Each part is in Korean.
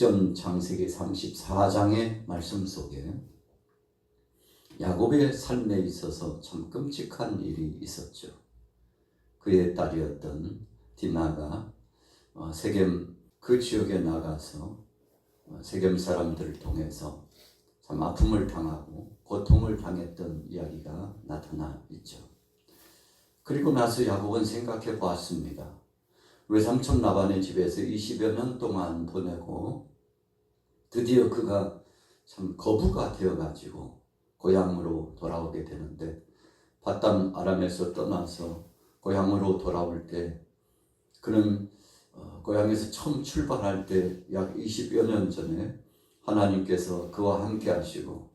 직전 창세기 34장의 말씀 속에 야곱의 삶에 있어서 참 끔찍한 일이 있었죠. 그의 딸이었던 디나가 어, 세겜 그 지역에 나가서 어, 세겜 사람들을 통해서 참 아픔을 당하고 고통을 당했던 이야기가 나타나 있죠. 그리고 나서 야곱은 생각해 보았습니다. 외삼촌 라반의 집에서 20여 년 동안 보내고 드디어 그가 참 거부가 되어가지고 고향으로 돌아오게 되는데 바담 아람에서 떠나서 고향으로 돌아올 때 그는 어, 고향에서 처음 출발할 때 약 20여 년 전에 하나님께서 그와 함께 하시고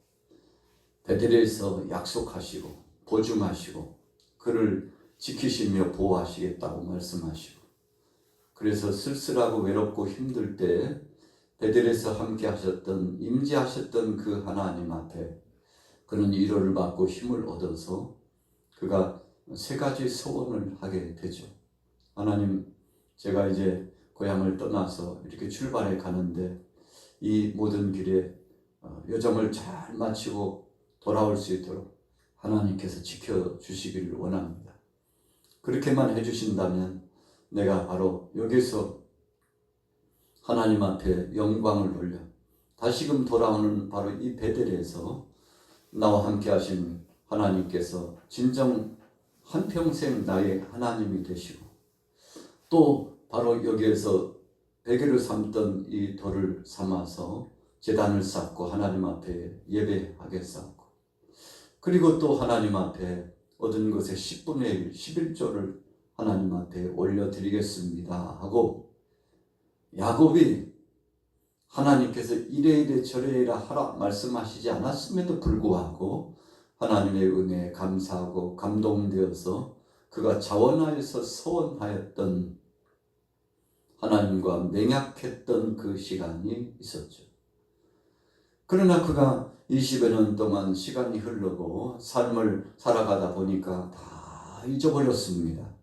베델에서 약속하시고 보증하시고 그를 지키시며 보호하시겠다고 말씀하시고 그래서 쓸쓸하고 외롭고 힘들 때 베델에서 함께 하셨던 임재하셨던 그 하나님 앞에 그는 위로를 받고 힘을 얻어서 그가 세 가지 소원을 하게 되죠. 하나님, 제가 이제 고향을 떠나서 이렇게 출발해 가는데 이 모든 길에 어, 여정을 잘 마치고 돌아올 수 있도록 하나님께서 지켜주시기를 원합니다. 그렇게만 해주신다면 내가 바로 여기서 하나님 앞에 영광을 돌려. 다시금 돌아오는 바로 이 베델에서 나와 함께 하신 하나님께서 진정 한평생 나의 하나님이 되시고 또 바로 여기에서 베개를 삼던 이 돌을 삼아서 재단을 쌓고 하나님 앞에 예배하겠사옵고 그리고 또 하나님 앞에 얻은 것의 10분의 1, 11조를 하나님 앞에 올려드리겠습니다 하고 야곱이 하나님께서 이래 이래 저래 이래 하라 말씀하시지 않았음에도 불구하고 하나님의 은혜에 감사하고 감동되어서 그가 자원하여서 서원하였던 하나님과 맹약했던 그 시간이 있었죠. 그러나 그가 20여 년 동안 시간이 흐르고 삶을 살아가다 보니까 다 잊어버렸습니다.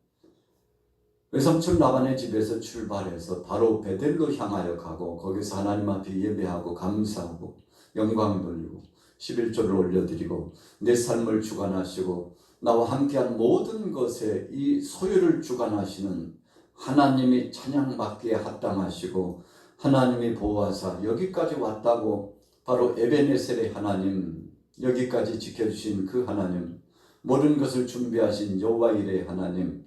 외삼촌 라반의 집에서 출발해서 바로 베델로 향하여 가고 거기서 하나님 앞에 예배하고 감사하고 영광 돌리고 11조를 올려드리고 내 삶을 주관하시고 나와 함께한 모든 것에 이 소유를 주관하시는 하나님이 찬양받기에 합당하시고 하나님이 보호하사 여기까지 왔다고 바로 에베네셀의 하나님 여기까지 지켜주신 그 하나님 모든 것을 준비하신 여호와 일의 하나님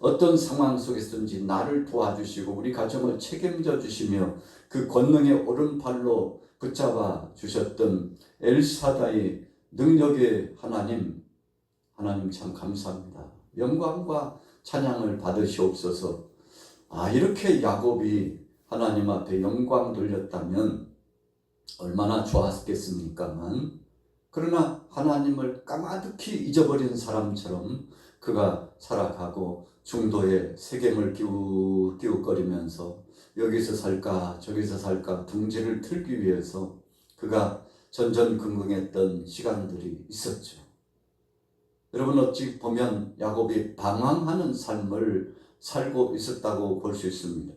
어떤 상황 속에서든지 나를 도와주시고 우리 가정을 책임져 주시며 그 권능의 오른팔로 붙잡아 주셨던 엘사다의 능력의 하나님 하나님 참 감사합니다. 영광과 찬양을 받으시옵소서. 아 이렇게 야곱이 하나님 앞에 영광 돌렸다면 얼마나 좋았겠습니까만 그러나 하나님을 까마득히 잊어버린 사람처럼 그가 살아가고 중도에 세겜을 끼우, 끼우거리면서 여기서 살까 저기서 살까 둥지를 틀기 위해서 그가 전전긍긍했던 시간들이 있었죠. 여러분 어찌 보면 야곱이 방황하는 삶을 살고 있었다고 볼 수 있습니다.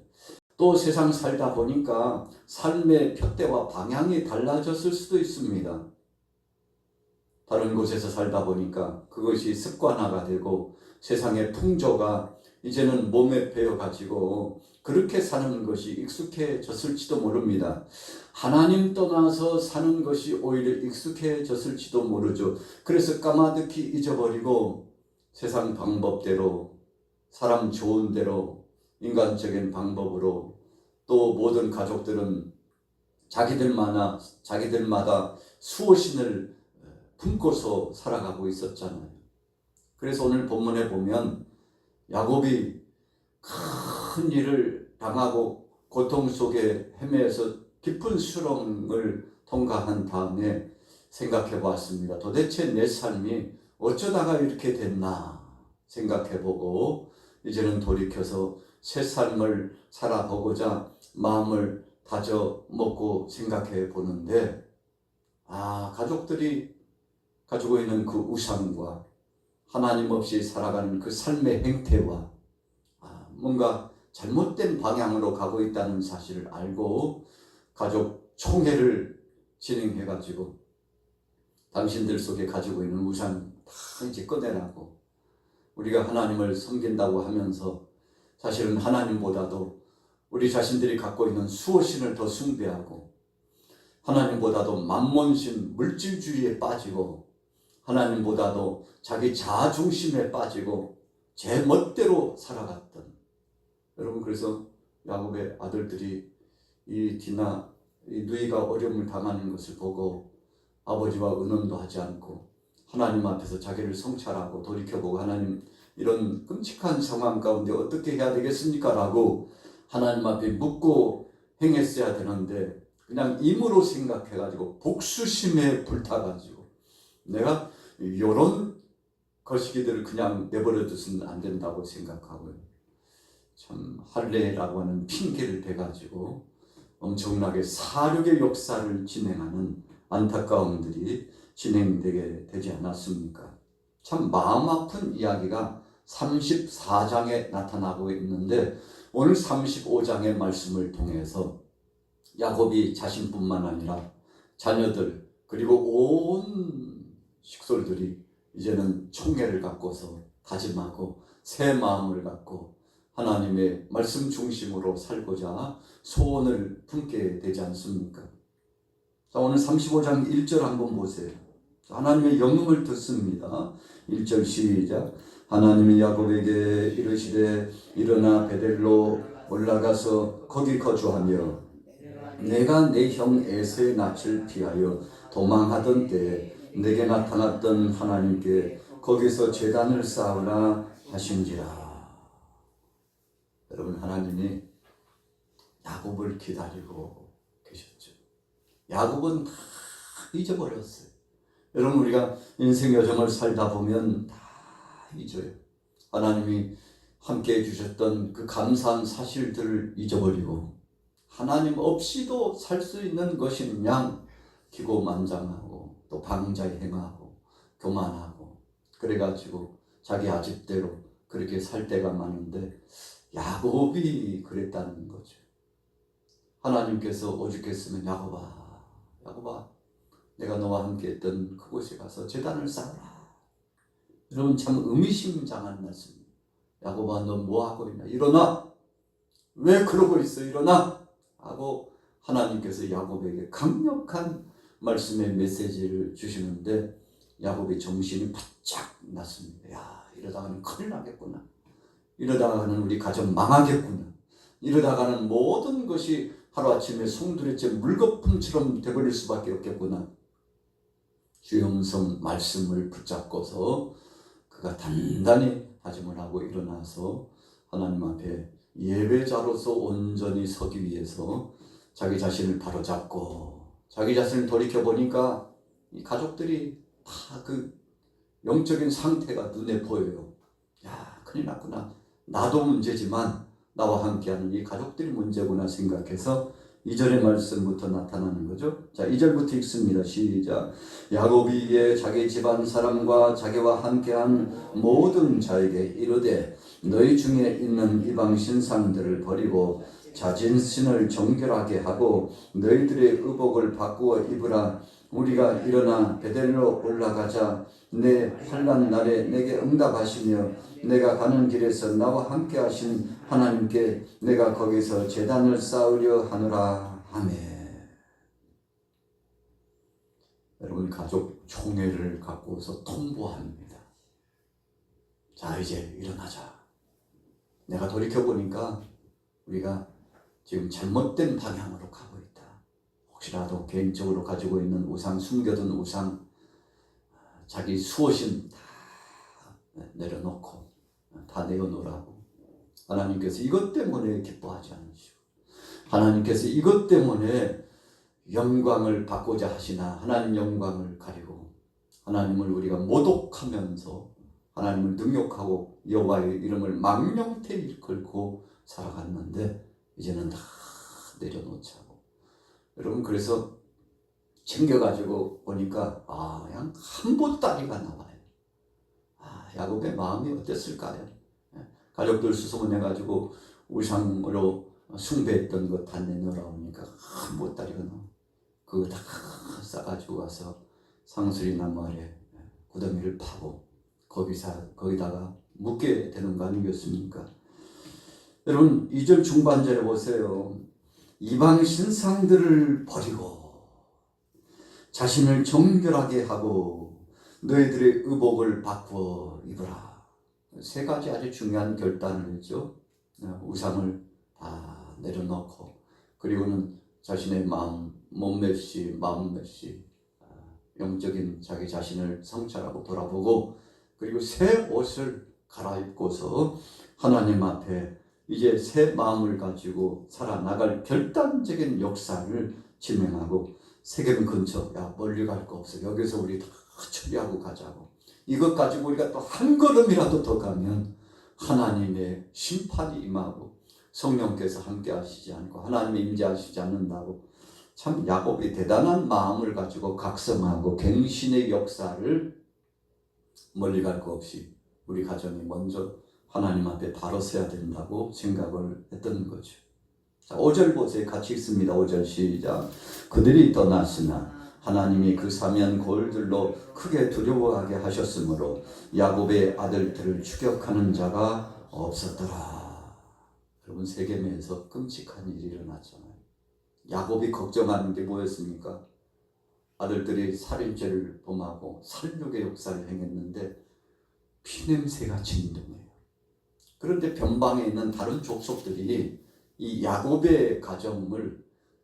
또 세상 살다 보니까 삶의 푯대와 방향이 달라졌을 수도 있습니다. 다른 곳에서 살다 보니까 그것이 습관화가 되고 세상의 풍조가 이제는 몸에 배어가지고 그렇게 사는 것이 익숙해졌을지도 모릅니다. 하나님 떠나서 사는 것이 오히려 익숙해졌을지도 모르죠. 그래서 까마득히 잊어버리고 세상 방법대로 사람 좋은 대로 인간적인 방법으로 또 모든 가족들은 자기들마다 자기들마다 수호신을 품고서 살아가고 있었잖아요. 그래서 오늘 본문에 보면 야곱이 큰 일을 당하고 고통 속에 헤매서 깊은 수렁을 통과한 다음에 생각해 보았습니다. 도대체 내 삶이 어쩌다가 이렇게 됐나 생각해 보고 이제는 돌이켜서 새 삶을 살아보고자 마음을 다져 먹고 생각해 보는데 아, 가족들이 가지고 있는 그 우상과 하나님 없이 살아가는 그 삶의 행태와 아, 뭔가 잘못된 방향으로 가고 있다는 사실을 알고 가족 총회를 진행해 가지고 당신들 속에 가지고 있는 우상 다 이제 꺼내라고 우리가 하나님을 섬긴다고 하면서 사실은 하나님보다도 우리 자신들이 갖고 있는 수호신을 더 숭배하고 하나님보다도 만몬신 물질주의에 빠지고 하나님보다도 자기 자중심에 빠지고 제 멋대로 살아갔던 여러분 그래서 야곱의 아들들이 이 디나 이 누이가 어려움을 당하는 것을 보고 아버지와 의논도 하지 않고 하나님 앞에서 자기를 성찰하고 돌이켜보고 하나님 이런 끔찍한 상황 가운데 어떻게 해야 되겠습니까? 라고 하나님 앞에 묻고 행했어야 되는데 그냥 임으로 생각해가지고 복수심에 불타가지고 내가 이런 거시기들을 그냥 내버려 두서는 안 된다고 생각하고요. 참 할례라고 하는 핑계를 대가지고 엄청나게 사륙의 역사를 진행하는 안타까움들이 진행되게 되지 않았습니까? 참 마음 아픈 이야기가 34장에 나타나고 있는데 오늘 35장의 말씀을 통해서 야곱이 자신뿐만 아니라 자녀들 그리고 온 식솔들이 이제는 총애를 갖고서 다짐하고 새 마음을 갖고 하나님의 말씀 중심으로 살고자 소원을 품게 되지 않습니까? 자, 오늘 35장 1절 한번 보세요. 하나님의 영음을 듣습니다. 1절 시작. 하나님이 야곱에게 이르시되 일어나 베델로 올라가서 거기 거주하며 내가 내 형 에서의 낯을 피하여 도망하던 때에 내게 나타났던 하나님께 거기서 재단을 쌓으라 하신지라. 여러분 하나님이 야곱을 기다리고 계셨죠. 야곱은 다 잊어버렸어요. 여러분 우리가 인생 여정을 살다 보면 다 잊어요. 하나님이 함께 해주셨던 그 감사한 사실들을 잊어버리고 하나님 없이도 살 수 있는 것이냐 기고만장하고 또 방자에 행하고 교만하고 그래가지고 자기 아집대로 그렇게 살 때가 많은데 야곱이 그랬다는 거죠. 하나님께서 오죽했으면 야곱아 야곱아 내가 너와 함께 했던 그곳에 가서 재단을 쌓아라. 여러분 참 의미심장한 말씀입니다. 야곱아 너 뭐 하고 있나? 일어나. 왜 그러고 있어? 일어나. 하고 하나님께서 야곱에게 강력한 말씀의 메시지를 주시는데 야곱의 정신이 바짝 났습니다. 야 이러다가는 큰일 나겠구나. 이러다가는 우리 가정 망하겠구나. 이러다가는 모든 것이 하루아침에 송두리째 물거품처럼 돼버릴 수밖에 없겠구나. 주영성 말씀을 붙잡고서 그가 단단히 다짐을 하고 일어나서 하나님 앞에 예배자로서 온전히 서기 위해서 자기 자신을 바로잡고 자기 자신을 돌이켜 보니까 이 가족들이 다 그 영적인 상태가 눈에 보여요. 야, 큰일 났구나. 나도 문제지만 나와 함께하는 이 가족들이 문제구나 생각해서 2절의 말씀부터 나타나는 거죠. 자, 2절부터 읽습니다. 시작. 야곱이 이에 자기 집안 사람과 자기와 함께한 모든 자에게 이르되 너희 중에 있는 이방 신상들을 버리고 자진신을 정결하게 하고 너희들의 의복을 바꾸어 입으라. 우리가 일어나 베델로 올라가자. 내 환난 날에 내게 응답하시며 내가 가는 길에서 나와 함께 하신 하나님께 내가 거기서 재단을 쌓으려 하노라 아멘. 여러분 가족 총회를 갖고서 통보합니다. 자 이제 일어나자. 내가 돌이켜 보니까 우리가 지금 잘못된 방향으로 가고 있다. 혹시라도 개인적으로 가지고 있는 우상 숨겨둔 우상 자기 수호신 다 내려놓고 다 내어놓으라고. 하나님께서 이것 때문에 기뻐하지 않으시고 하나님께서 이것 때문에 영광을 받고자 하시나 하나님 영광을 가리고 하나님을 우리가 모독하면서 하나님을 능욕하고 여호와의 이름을 망령태 일컬고 살아갔는데 이제는 다 내려놓자고. 여러분 그래서 챙겨가지고 보니까 아 그냥 한 보따리가 나와요 아 야곱의 마음이 어땠을까요 가족들 수소문해가지고 우상으로 숭배했던 거다 내놓으라 오니까 한 보따리가 나와. 그거 다 싸가지고 와서 상수리 나무 아래 구덩이를 파고 거기서 거기다가 묻게 되는 거 아니겠습니까? 여러분 2절 중반절에 보세요. 이방 신상들을 버리고 자신을 정결하게 하고 너희들의 의복을 바꾸어 입으라. 세 가지 아주 중요한 결단을 했죠. 어, 우상을 다 내려놓고 그리고는 자신의 마음 몸몇시 마음 몇시 어, 영적인 자기 자신을 성찰하고 돌아보고 그리고 새 옷을 갈아입고서 하나님 앞에 이제 새 마음을 가지고 살아나갈 결단적인 역사를 진행하고 세겜 근처 야. 멀리 갈 거 없어. 여기서 우리 다 처리하고 가자고. 이것 가지고 우리가 또 한 걸음이라도 더 가면 하나님의 심판이 임하고 성령께서 함께 하시지 않고 하나님이 임재하시지 않는다고 참 야곱이 대단한 마음을 가지고 각성하고 갱신의 역사를 멀리 갈 거 없이 우리 가정이 먼저 하나님 앞에 바로 서야 된다고 생각을 했던 거죠. 자, 5절 보세요. 같이 읽습니다. 5절 시작. 그들이 떠났으나 하나님이 그 사면 골들로 크게 두려워하게 하셨으므로 야곱의 아들들을 추격하는 자가 없었더라. 여러분 세겜에서 끔찍한 일이 일어났잖아요. 야곱이 걱정하는 게 뭐였습니까? 아들들이 살인죄를 범하고 살육의 역사를 행했는데 피냄새가 진동해요. 그런데 변방에 있는 다른 족속들이 이 야곱의 가정을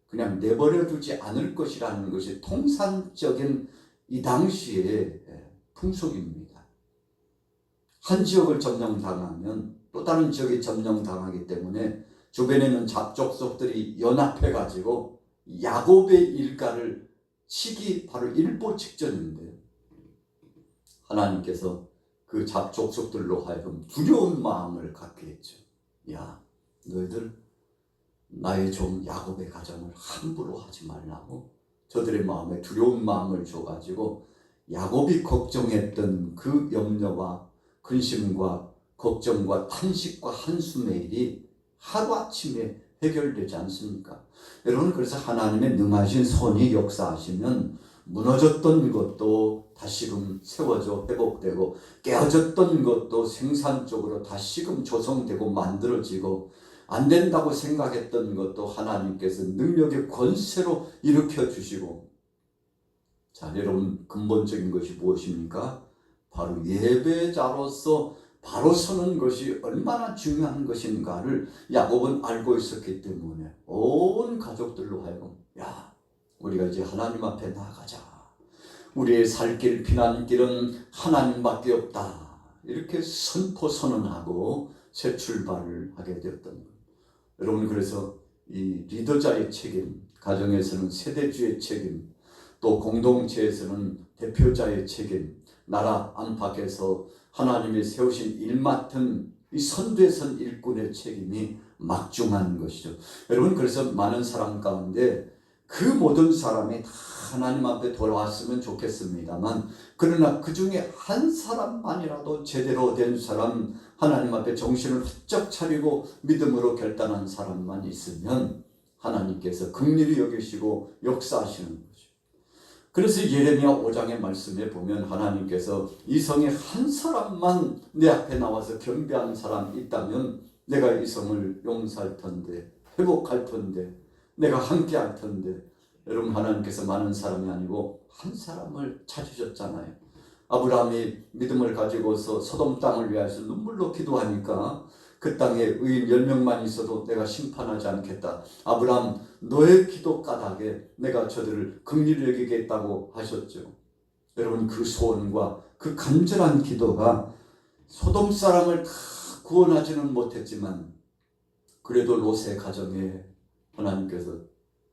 그냥 내버려 두지 않을 것이라는 것이 통산적인 이 당시의 풍속입니다. 한 지역을 점령당하면 또 다른 지역이 점령당하기 때문에 주변에 있는 잡족속들이 연합해 가지고 야곱의 일가를 치기 바로 일보 직전인데 하나님께서 그 잡족속들로 하여금 두려운 마음을 갖게 했죠. 야, 너희들 나의 종 야곱의 가정을 함부로 하지 말라고 저들의 마음에 두려운 마음을 줘가지고 야곱이 걱정했던 그 염려와 근심과 걱정과 탄식과 한숨의 일이 하루아침에 해결되지 않습니까? 여러분 그래서 하나님의 능하신 손이 역사하시면 무너졌던 것도 다시금 세워져 회복되고 깨어졌던 것도 생산적으로 다시금 조성되고 만들어지고 안 된다고 생각했던 것도 하나님께서 능력의 권세로 일으켜 주시고 자 여러분 근본적인 것이 무엇입니까? 바로 예배자로서 바로 서는 것이 얼마나 중요한 것인가를 야곱은 알고 있었기 때문에 온 가족들로 하여금 야 우리가 이제 하나님 앞에 나아가자 우리의 살길 피난길은 하나님밖에 없다 이렇게 선포 선언하고 새 출발을 하게 되었던 것 여러분 그래서 이 리더자의 책임 가정에서는 세대주의 책임 또 공동체에서는 대표자의 책임 나라 안팎에서 하나님이 세우신 일 맡은 이 선대선 일꾼의 책임이 막중한 것이죠. 여러분 그래서 많은 사람 가운데 그 모든 사람이 다 하나님 앞에 돌아왔으면 좋겠습니다만 그러나 그 중에 한 사람만이라도 제대로 된 사람 하나님 앞에 정신을 활짝 차리고 믿음으로 결단한 사람만 있으면 하나님께서 긍휼히 여기시고 역사하시는 거죠. 그래서 예레미야 5장의 말씀에 보면 하나님께서 이 성에 한 사람만 내 앞에 나와서 경배하는 사람 있다면 내가 이 성을 용서할 텐데 회복할 텐데 내가 함께 할 텐데 여러분 하나님께서 많은 사람이 아니고 한 사람을 찾으셨잖아요. 아브라함이 믿음을 가지고서 소돔 땅을 위해서 눈물로 기도하니까 그 땅에 의인 10명만 있어도 내가 심판하지 않겠다. 아브라함 너의 기도 까닭에 내가 저들을 긍휼히 여기겠다고 하셨죠. 여러분 그 소원과 그 간절한 기도가 소돔 사람을 다 구원하지는 못했지만 그래도 롯의 가정에 하나님께서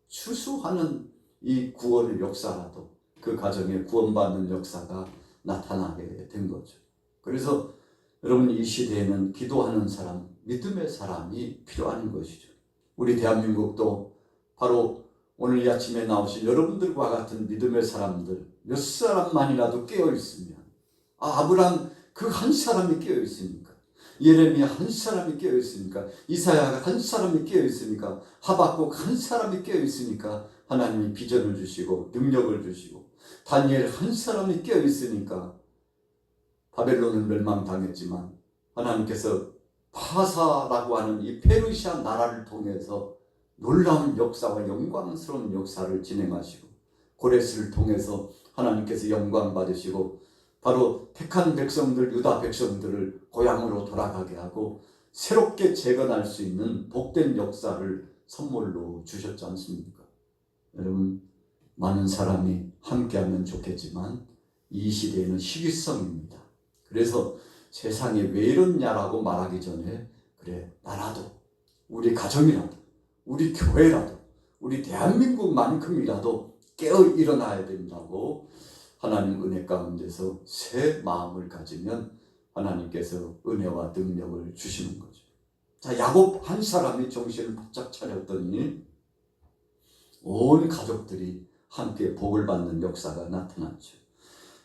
추수하는 이 구원의 역사라도 그 가정에 구원받는 역사가 나타나게 된 거죠. 그래서 여러분 이 시대에는 기도하는 사람, 믿음의 사람이 필요한 것이죠. 우리 대한민국도 바로 오늘 이 아침에 나오신 여러분들과 같은 믿음의 사람들 몇 사람만이라도 깨어 있으면 아 아브라함 그한 사람이 깨어 있으니까 예레미야 한 사람이 깨어 있으니까 이사야가 한 사람이 깨어 있으니까 하박국 한 사람이 깨어 있으니까 하나님이 비전을 주시고 능력을 주시고 다니엘 한 사람이 깨어 있으니까 바벨론은 멸망당했지만 하나님께서 파사라고 하는 이 페르시아 나라를 통해서 놀라운 역사와 영광스러운 역사를 진행하시고 고레스를 통해서 하나님께서 영광 받으시고 바로 택한 백성들 유다 백성들을 고향으로 돌아가게 하고 새롭게 재건할 수 있는 복된 역사를 선물로 주셨지 않습니까? 여러분 많은 사람이 함께하면 좋겠지만 이 시대에는 시기성입니다. 그래서 세상에 왜 이렇냐라고 말하기 전에 그래 나라도 우리 가정이라도 우리 교회라도 우리 대한민국만큼이라도 깨어 일어나야 된다고 하나님 은혜 가운데서 새 마음을 가지면 하나님께서 은혜와 능력을 주시는 거죠. 자 야곱 한 사람이 정신을 바짝 차렸더니 온 가족들이 함께 복을 받는 역사가 나타났죠.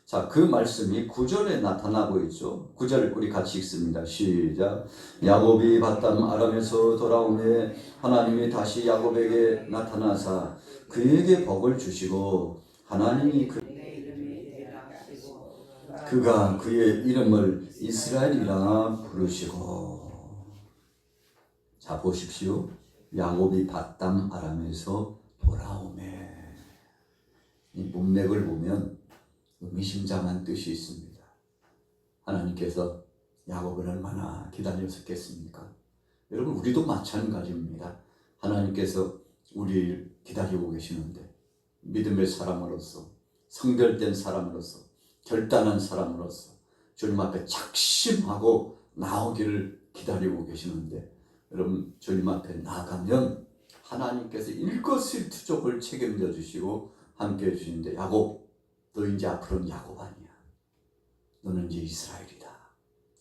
자, 그 말씀이 구절에 나타나고 있죠. 구절 우리 같이 읽습니다. 시작. 야곱이 바담 아람에서 돌아오매 하나님이 다시 야곱에게 나타나사 그에게 복을 주시고 하나님이 그, 그가 그의 이름을 이스라엘이라 부르시고 자 보십시오. 야곱이 바담 아람에서 돌아오매 이 문맥을 보면 의미심장한 뜻이 있습니다. 하나님께서 야곱을 얼마나 기다렸었겠습니까? 여러분 우리도 마찬가지입니다. 하나님께서 우리를 기다리고 계시는데 믿음의 사람으로서 성결된 사람으로서 결단한 사람으로서 주님 앞에 작심하고 나오기를 기다리고 계시는데 여러분 주님 앞에 나가면 하나님께서 일거수일투족을 책임져 주시고 함께 해 주시는데 야곱 너 이제 앞으로는 야곱 아니야. 너는 이제 이스라엘이다.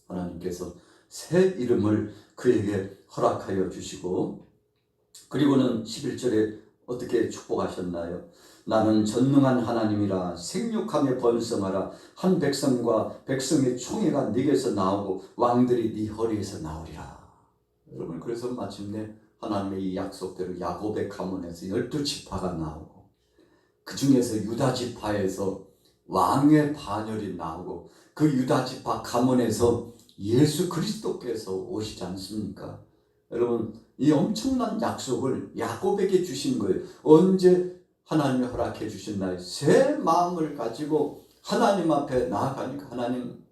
하나님께서 새 이름을 그에게 허락하여 주시고 그리고는 11절에 어떻게 축복하셨나요? 나는 전능한 하나님이라 생육하며 번성하라 한 백성과 백성의 총회가 네게서 나오고 왕들이 네 허리에서 나오리라. 여러분 그래서 마침내 하나님의 이 약속대로 야곱의 가문에서 열두 지파가 나오고 그 중에서 유다 지파에서 왕의 반열이 나오고 그 유다 지파 가문에서 예수 그리스도께서 오시지 않습니까? 여러분 이 엄청난 약속을 야곱에게 주신 거예요. 언제 하나님이 허락해 주신 날 새 마음을 가지고 하나님 앞에 나아가니까 하나님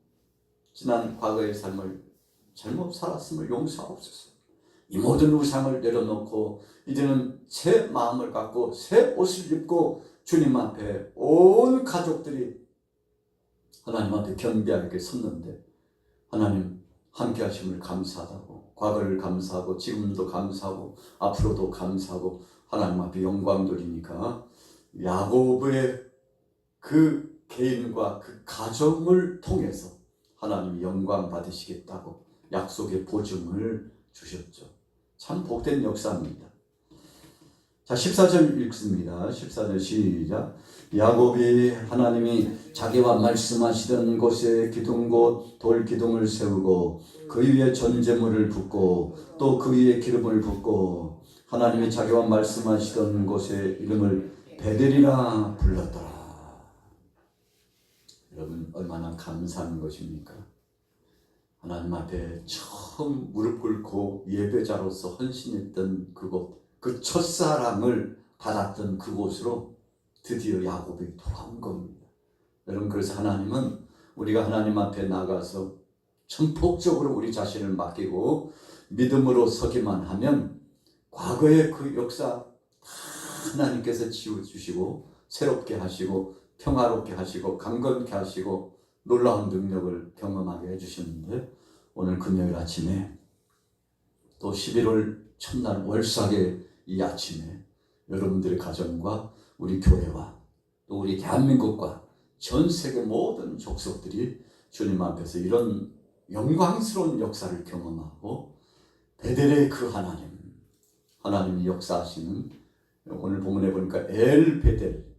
지난 과거의 삶을 잘못 살았음을 용서하옵소서. 이 모든 우상을 내려놓고 이제는 새 마음을 갖고 새 옷을 입고 주님 앞에 온 가족들이 하나님 앞에 겸비하게 섰는데 하나님 함께 하심을 감사하다고 과거를 감사하고 지금도 감사하고 앞으로도 감사하고 하나님 앞에 영광 돌리니까 야곱의 그 개인과 그 가정을 통해서 하나님이 영광 받으시겠다고 약속의 보증을 주셨죠. 참 복된 역사입니다. 자, 14절 읽습니다. 14절 시작. 야곱이 하나님이 자기와 말씀하시던 곳에 기둥곳 돌 기둥을 세우고 그 위에 전제물을 붓고 또 그 위에 기름을 붓고 하나님이 자기와 말씀하시던 곳에 이름을 베델이라 불렀더라. 여러분 얼마나 감사한 것입니까? 하나님 앞에 처음 무릎 꿇고 예배자로서 헌신했던 그곳, 그 첫사랑을 받았던 그곳으로 드디어 야곱이 돌아온 겁니다. 여러분 그래서 하나님은 우리가 하나님 앞에 나가서 전폭적으로 우리 자신을 맡기고 믿음으로 서기만 하면 과거의 그 역사 다 하나님께서 지워주시고 새롭게 하시고 평화롭게 하시고 강건케 하시고 놀라운 능력을 경험하게 해주셨는데 오늘 금요일 아침에 또 11월 첫날 월삭의 이 아침에 여러분들의 가정과 우리 교회와 또 우리 대한민국과 전 세계 모든 족속들이 주님 앞에서 이런 영광스러운 역사를 경험하고 베델의 그 하나님 하나님이 역사하시는 오늘 본문에 보니까 엘 베델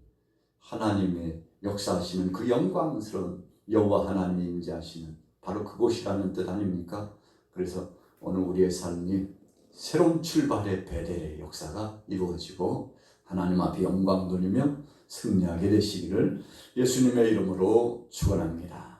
하나님의 역사하시는 그 영광스러운 여호와 하나님이 임재하시는 바로 그곳이라는 뜻 아닙니까? 그래서 오늘 우리의 삶이 새로운 출발의 베델의 역사가 이루어지고 하나님 앞에 영광 돌리며 승리하게 되시기를 예수님의 이름으로 축원합니다.